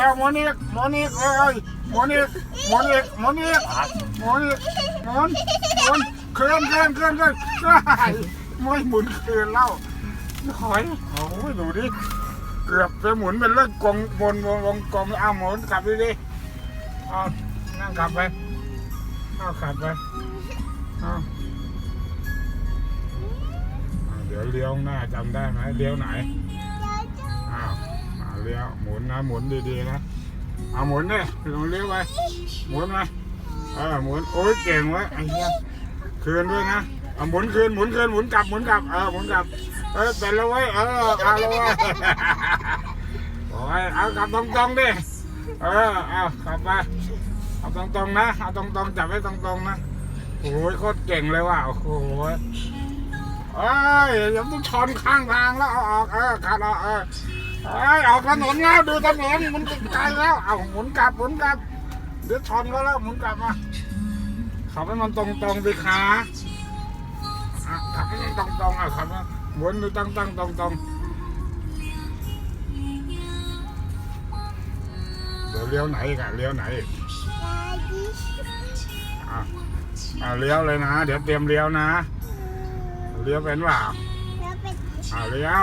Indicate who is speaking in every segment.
Speaker 1: แล้วหมุนอีกหมุนอีกเอ้ยหมุนอีกหมุนอีกหมุนอีกหมุนอีกหมุนหมุนเคลื่อนเคลื่อนเคลื่อนเคลื่อนไม่หมุนเคลื่อนแล้วหอยโอ้ยดูดิเกือบจะหมุนเป็นเรื่องกลมบนวงวงกลมเอาหมุนกลับดิดิเอานั่งกลับไปเอากลับไปเอาเอาเดี๋ยวเลี้ยวหน้าจำได้ไหมเลี้ยวไหน อ่าเลี้ยวหมุนนะหมุนดีๆนะเอาหมุนเนี่ยลองเลี้ยวไปหมุนมาเออหมุนโอ้ยเก่งวะไอ้เหี้ยคืนด้วยนะเอาหมุนคืนหมุนคืนหมุนกลับหมุนกลับเออหมุนกลับเออเป็นแล้วเว้ยเออเอาแล้วเว้ยโอ้ยเอากลับตรงๆดิเออเอากลับไปเอาตรงๆนะเอาตรงๆจับไว้ตรงๆนะโอ้ยโคตรเก่งเลยว่ะโอ้โหเอ้ยเดี๋ยวต้องชนข้างทางแล้วเอาออกเออขาดออกเออ ไอ้ยออกถนนแล้วดูถนนมันไกลแล้วเอาหมุนกลับหมุนกลับเดี๋ยวชนก็แล้วหมุนกลับมาขับให้มันตรงตรงๆสิขาอะขับให้มันตรงตรงๆอะขับมาหมุนดูตั้งตั้งตรงตรงๆเดี๋ยวเลี้ยวไหนอีกอะเลี้ยวไหนอีกอะอะเลี้ยวเลยนะ เดี๋ยวเตรียมเลี้ยวนะเลี้ยวเป็นเปล่าอะเลี้ยว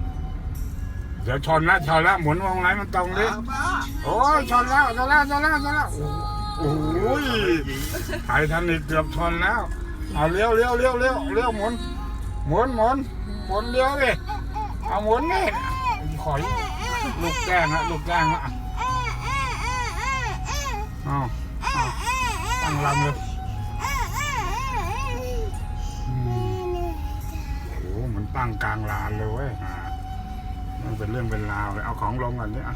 Speaker 1: เดี๋ยวชนแล้วชนแล้วหมุนวงไหนมันตรงดิโอ้ยชนแล้วชนแล้วชนแล้วชนแล้วโอ้โหไททานิกเกือบชนแล้วเอาเลี้ยวเลี้ยวเลี้ยวเลี้ยวเลี้ยวหมุนหมุนหมุนหมุนเลี้ยวดิเอาหมุนนี่ขอยลูกแก้งละลูกแก้งละเอาเอาตั้งลำเลยอืมโอ้โหมันตั้งกลางลานเลยเว้ยอ่า มันเป็นเรื่องเป็นราวเลยเอาของลงก่อนเนี่ย